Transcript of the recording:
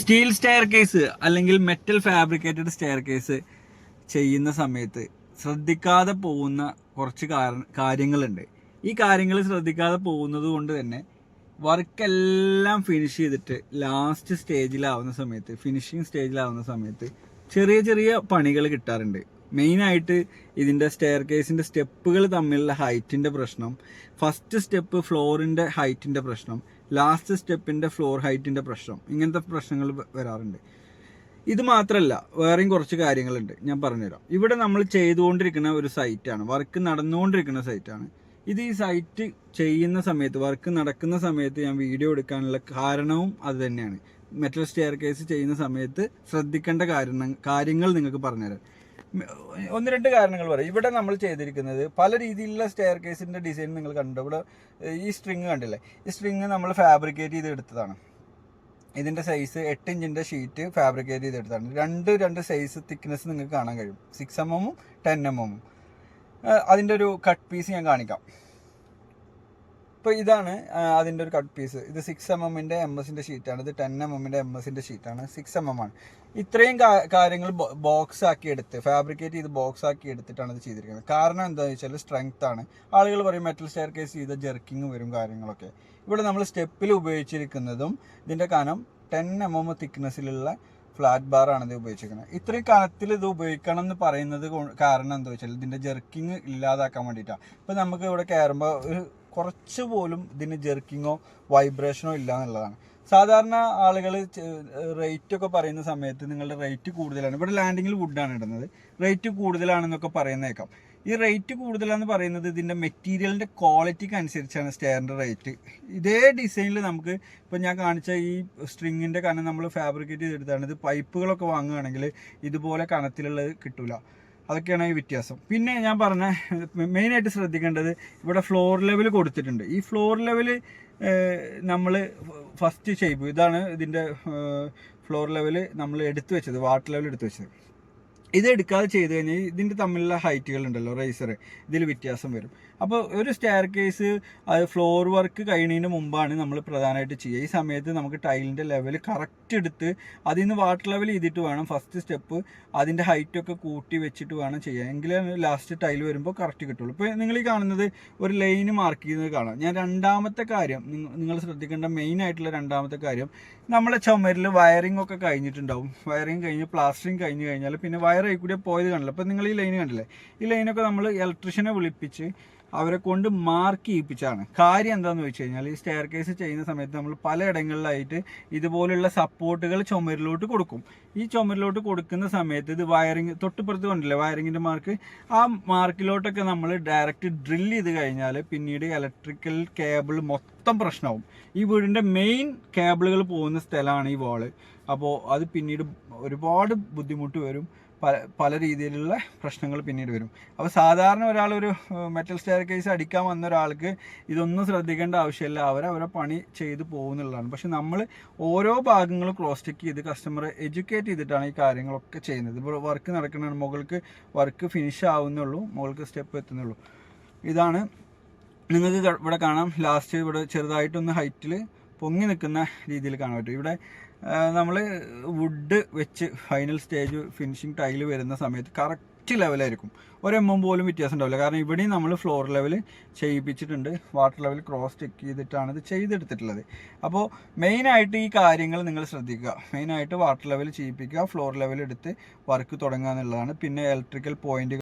Steel staircase അല്ലെങ്കിൽ metal fabricated staircase ചെയ്യുന്ന സമയത്ത് ശ്രദ്ധിക്കാതെ പോകുന്ന കുറച്ച് കാര- കാര്യങ്ങളുണ്ട്. ഈ കാര്യങ്ങൾ ശ്രദ്ധിക്കാതെ പോകുന്നത് കൊണ്ട് തന്നെ വർക്കെല്ലാം ഫിനിഷ് ചെയ്തിട്ട് ലാസ്റ്റ് സ്റ്റേജിലാവുന്ന സമയത്ത് ഫിനിഷിങ് സ്റ്റേജിലാവുന്ന സമയത്ത് ചെറിയ ചെറിയ പണികൾ കിട്ടാറുണ്ട്. മെയിനായിട്ട് ഇതിന്റെ സ്റ്റെയർ കേസിന്റെ സ്റ്റെപ്പുകൾ തമ്മിലുള്ള ഹൈറ്റിന്റെ പ്രശ്നം ഫസ്റ്റ് സ്റ്റെപ്പ് ഫ്ലോറിന്റെ ഹൈറ്റിന്റെ പ്രശ്നം ലാസ്റ്റ് സ്റ്റെപ്പിന്റെ ഫ്ലോർ ഹൈറ്റിന്റെ പ്രശ്നം. ഇങ്ങനത്തെ പ്രശ്നങ്ങൾ വരാറുണ്ട്. ഇത് മാത്രമല്ല വേറെയും കുറച്ച് കാര്യങ്ങളുണ്ട്. ഞാൻ പറഞ്ഞുതരാം. ഇവിടെ നമ്മൾ ചെയ്തുകൊണ്ടിരിക്കുന്ന ഒരു സൈറ്റാണ് വർക്ക് നടന്നുകൊണ്ടിരിക്കുന്ന സൈറ്റാണ് ഇത് ഈ സൈറ്റ് ചെയ്യുന്ന സമയത്ത് വർക്ക് നടക്കുന്ന സമയത്ത് ഞാൻ വീഡിയോ എടുക്കാനുള്ള കാരണവും അത് തന്നെയാണ്. മെറ്റൽ സ്റ്റെയർ കേസ് ചെയ്യുന്ന സമയത്ത് ശ്രദ്ധിക്കേണ്ട കാര്യങ്ങൾ നിങ്ങൾക്ക് പറഞ്ഞുതരാം. ഒന്ന് രണ്ട് കാരണങ്ങൾ പറയാം. ഇവിടെ നമ്മൾ ചെയ്തിരിക്കുന്നത് പല രീതിയിലുള്ള സ്റ്റെയർ കേസിന്റെ ഡിസൈൻ നിങ്ങൾ കണ്ടു ഇവിടെ ഈ സ്ട്രിങ് കണ്ടില്ലേ? ഈ സ്ട്രിങ് നമ്മൾ ഫാബ്രിക്കേറ്റ് ചെയ്ത് എടുത്തതാണ് ഇതിന്റെ സൈസ് എട്ട് ഇഞ്ചിന്റെ ഷീറ്റ് ഫാബ്രിക്കേറ്റ് ചെയ്തെടുത്താണ് രണ്ട് രണ്ട് സൈസ് തിക്നെസ് നിങ്ങൾക്ക് കാണാൻ കഴിയും. സിക്സ് എം എമ്മും ടെൻ എം എമ്മും അതിന്റെ ഒരു കട്ട് പീസ് ഞാൻ കാണിക്കാം. ഇപ്പോൾ ഇതാണ് അതിന്റെ ഒരു കട്ട് പീസ് ഇത് സിക്സ് എം എമ്മിന്റെ എം എസിന്റെ ഷീറ്റാണ് ഇത് ടെൻ എം എമ്മിന്റെ എം എസിന്റെ ഷീറ്റാണ് സിക്സ് എം എം ആണ്. ഇത്രയും കാര്യങ്ങൾ ബോക്സ് ആക്കി എടുത്ത് ഫാബ്രിക്കേറ്റ് ചെയ്ത് ബോക്സ് ആക്കി എടുത്തിട്ടാണ് ഇത് ചെയ്തിരിക്കുന്നത്. കാരണം എന്താണെന്ന് വെച്ചാൽ സ്ട്രെങ്ത് ആണ്. ആളുകൾ പറയും മെറ്റൽ സ്റ്റെയർ കേസ് ചെയ്ത ജെർക്കിങ് വരും കാര്യങ്ങളൊക്കെ. ഇവിടെ നമ്മൾ സ്റ്റെപ്പിൽ ഉപയോഗിച്ചിരിക്കുന്നതും ഇതിന്റെ കനം ടെൻ എം എം തിക്നെസ്സിലുള്ള ഫ്ലാറ്റ് ബാർ ആണ് ഇത് ഉപയോഗിച്ചിരിക്കുന്നത്. ഇത്രയും കനത്തിൽ ഇത് ഉപയോഗിക്കണം എന്ന് പറയുന്നത് കാരണം എന്താ വെച്ചാൽ ഇതിന്റെ ജെർക്കിങ് ഇല്ലാതാക്കാൻ വേണ്ടിയിട്ടാണ്. ഇപ്പൊ നമുക്ക് ഇവിടെ കയറുമ്പോൾ ഒരു കുറച്ച് പോലും ഇതിന് ജെർക്കിങ്ങോ വൈബ്രേഷനോ ഇല്ല എന്നുള്ളതാണ്. സാധാരണ ആളുകൾ റേറ്റ് ഒക്കെ പറയുന്ന സമയത്ത് നിങ്ങളുടെ റേറ്റ് കൂടുതലാണ്. ഇവിടെ ലാൻഡിങ്ങിൽ വുഡാണ് ഇടുന്നത്. റേറ്റ് കൂടുതലാണെന്നൊക്കെ പറയുന്നേക്കാം. ഈ റേറ്റ് കൂടുതലാണെന്ന് പറയുന്നത് ഇതിന്റെ മെറ്റീരിയലിന്റെ ക്വാളിറ്റിക്ക് അനുസരിച്ചാണ് സ്റ്റെയറിന്റെ റേറ്റ് ഇതേ ഡിസൈനിൽ നമുക്ക് ഇപ്പം ഞാൻ കാണിച്ച ഈ സ്ട്രിങ്ങിന്റെ കനം നമ്മൾ ഫാബ്രിക്കേറ്റ് ചെയ്തെടുത്താണ്. ഇത് പൈപ്പുകളൊക്കെ വാങ്ങുകയാണെങ്കിൽ ഇതുപോലെ കനത്തിലുള്ളത് കിട്ടൂല. അതൊക്കെയാണ് ഈ വ്യത്യാസം. പിന്നെ ഞാൻ പറഞ്ഞ മെയിനായിട്ട് ശ്രദ്ധിക്കേണ്ടത് ഇവിടെ ഫ്ലോർ ലെവൽ കൊടുത്തിട്ടുണ്ട്. ഈ ഫ്ലോർ ലെവൽ നമ്മൾ ഫസ്റ്റ് ഷേപ്പ് ഇതാണ് ഇതിന്റെ ഫ്ലോർ ലെവൽ നമ്മൾ എടുത്തു വെച്ചത് വാട്ടർ ലെവൽ എടുത്തു വെച്ചത്. ഇത് എടുക്കാതെ ചെയ്ത് കഴിഞ്ഞാൽ ഇതിന്റെ തമ്മിലുള്ള ഹൈറ്റുകൾ ഉണ്ടല്ലോ റൈസർ ഇതിൽ വ്യത്യാസം വരും. അപ്പോൾ ഒരു സ്റ്റെയർ കേസ് ഫ്ലോർ വർക്ക് കഴിയുന്നതിന് മുമ്പാണ് നമ്മൾ പ്രധാനമായിട്ട് ചെയ്യുക. ഈ സമയത്ത് നമുക്ക് ടൈലിന്റെ ലെവൽ കറക്റ്റ് എടുത്ത് അതിൽ നിന്ന് വാട്ടർ ലെവൽ ചെയ്തിട്ട് വേണം ഫസ്റ്റ് സ്റ്റെപ്പ് അതിന്റെ ഹൈറ്റൊക്കെ കൂട്ടി വെച്ചിട്ട് വേണം ചെയ്യാൻ. എങ്കിലേ ലാസ്റ്റ് ടൈൽ വരുമ്പോൾ കറക്റ്റ് കിട്ടുള്ളൂ. ഇപ്പോൾ നിങ്ങൾ ഈ കാണുന്നത് ഒരു ലൈന് മാർക്ക് ചെയ്യുന്നത് കാണാം. ഞാൻ രണ്ടാമത്തെ കാര്യം നിങ്ങൾ ശ്രദ്ധിക്കേണ്ട മെയിൻ ആയിട്ടുള്ള രണ്ടാമത്തെ കാര്യം നമ്മളെ ചുമരിൽ വയറിംഗ് ഒക്കെ കഴിഞ്ഞിട്ടുണ്ടാവും. വയറിംഗ് കഴിഞ്ഞ് പ്ലാസ്റ്ററിങ് കഴിഞ്ഞ് കഴിഞ്ഞാൽ പിന്നെ വയറായി കൂടി പോയത് കാണില്ല അപ്പോൾ നിങ്ങൾ ഈ ലൈൻ കണ്ടില്ലേ? ഈ ലൈനൊക്കെ നമ്മൾ ഇലക്ട്രീഷ്യനെ വിളിപ്പിച്ച് അവരെ കൊണ്ട് മാർക്ക് ചെയ്യിപ്പിച്ചാണ്. കാര്യം എന്താണെന്ന് വെച്ച് കഴിഞ്ഞാൽ ഈ സ്റ്റെയർ കേസ് ചെയ്യുന്ന സമയത്ത് നമ്മൾ പലയിടങ്ങളിലായിട്ട് ഇതുപോലുള്ള സപ്പോർട്ടുകൾ ചുമരിലോട്ട് കൊടുക്കും. ഈ ചുമരിലോട്ട് കൊടുക്കുന്ന സമയത്ത് ഇത് വയറിങ് തൊട്ടുപുറത്ത് കൊണ്ടില്ലേ വയറിങ്ങിന്റെ മാർക്ക് ആ മാർക്കിലോട്ടൊക്കെ നമ്മൾ ഡയറക്റ്റ് ഡ്രിൽ ചെയ്ത് കഴിഞ്ഞാൽ പിന്നീട് ഇലക്ട്രിക്കൽ കേബിൾ മൊത്തം പ്രശ്നമാവും ഈ വീടിന്റെ മെയിൻ കേബിളുകൾ പോകുന്ന സ്ഥലമാണ് ഈ വാൾ അപ്പോൾ അത് പിന്നീട് ഒരുപാട് ബുദ്ധിമുട്ട് വരും. പല പല രീതിയിലുള്ള പ്രശ്നങ്ങൾ പിന്നീട് വരും. അപ്പോൾ സാധാരണ ഒരാളൊരു മെറ്റൽ സ്റ്റെയർ കേസ് അടിക്കാൻ വന്ന ഒരാൾക്ക് ഇതൊന്നും ശ്രദ്ധിക്കേണ്ട ആവശ്യമില്ല. അവർ അവരെ പണി ചെയ്തു പോകുന്നുള്ളതാണ്. പക്ഷെ നമ്മൾ ഓരോ ഭാഗങ്ങളും ക്രോസ് ചെക്ക് ചെയ്ത് കസ്റ്റമറെ എഡ്യൂക്കേറ്റ് ചെയ്തിട്ടാണ് ഈ കാര്യങ്ങളൊക്കെ ചെയ്യുന്നത്. ഇപ്പോൾ വർക്ക് നടക്കുന്നതാണ് മുകൾക്ക് വർക്ക് ഫിനിഷ് ആവുന്നുള്ളൂ മുകൾക്ക് സ്റ്റെപ്പ് എത്തുന്നുള്ളൂ. ഇതാണ് നിങ്ങൾക്ക് ഇവിടെ കാണാം. ലാസ്റ്റ് ഇവിടെ ചെറുതായിട്ടൊന്ന് ഹൈറ്റിൽ പൊങ്ങി നിൽക്കുന്ന രീതിയിൽ കാണാൻ പറ്റും. ഇവിടെ നമ്മൾ വുഡ് വെച്ച് ഫൈനൽ സ്റ്റേജ് ഫിനിഷിങ് ടൈൽ വരുന്ന സമയത്ത് കറക്റ്റ് ലെവലായിരിക്കും ഒരു എം എം പോലും വ്യത്യാസം ഉണ്ടാവില്ല. കാരണം ഇവിടെയും നമ്മൾ ഫ്ലോർ ലെവൽ ചെയ്യിപ്പിച്ചിട്ടുണ്ട്. വാട്ടർ ലെവൽ ക്രോസ് ചെക്ക് ചെയ്തിട്ടാണ് ഇത് ചെയ്തെടുത്തിട്ടുള്ളത്. അപ്പോൾ മെയിനായിട്ട് ഈ കാര്യങ്ങൾ നിങ്ങൾ ശ്രദ്ധിക്കുക. മെയിനായിട്ട് വാട്ടർ ലെവൽ ചെയ്യിപ്പിക്കുക ഫ്ലോർ ലെവൽ എടുത്ത് വർക്ക് തുടങ്ങുക എന്നുള്ളതാണ്. പിന്നെ ഇലക്ട്രിക്കൽ പോയിന്റുകൾ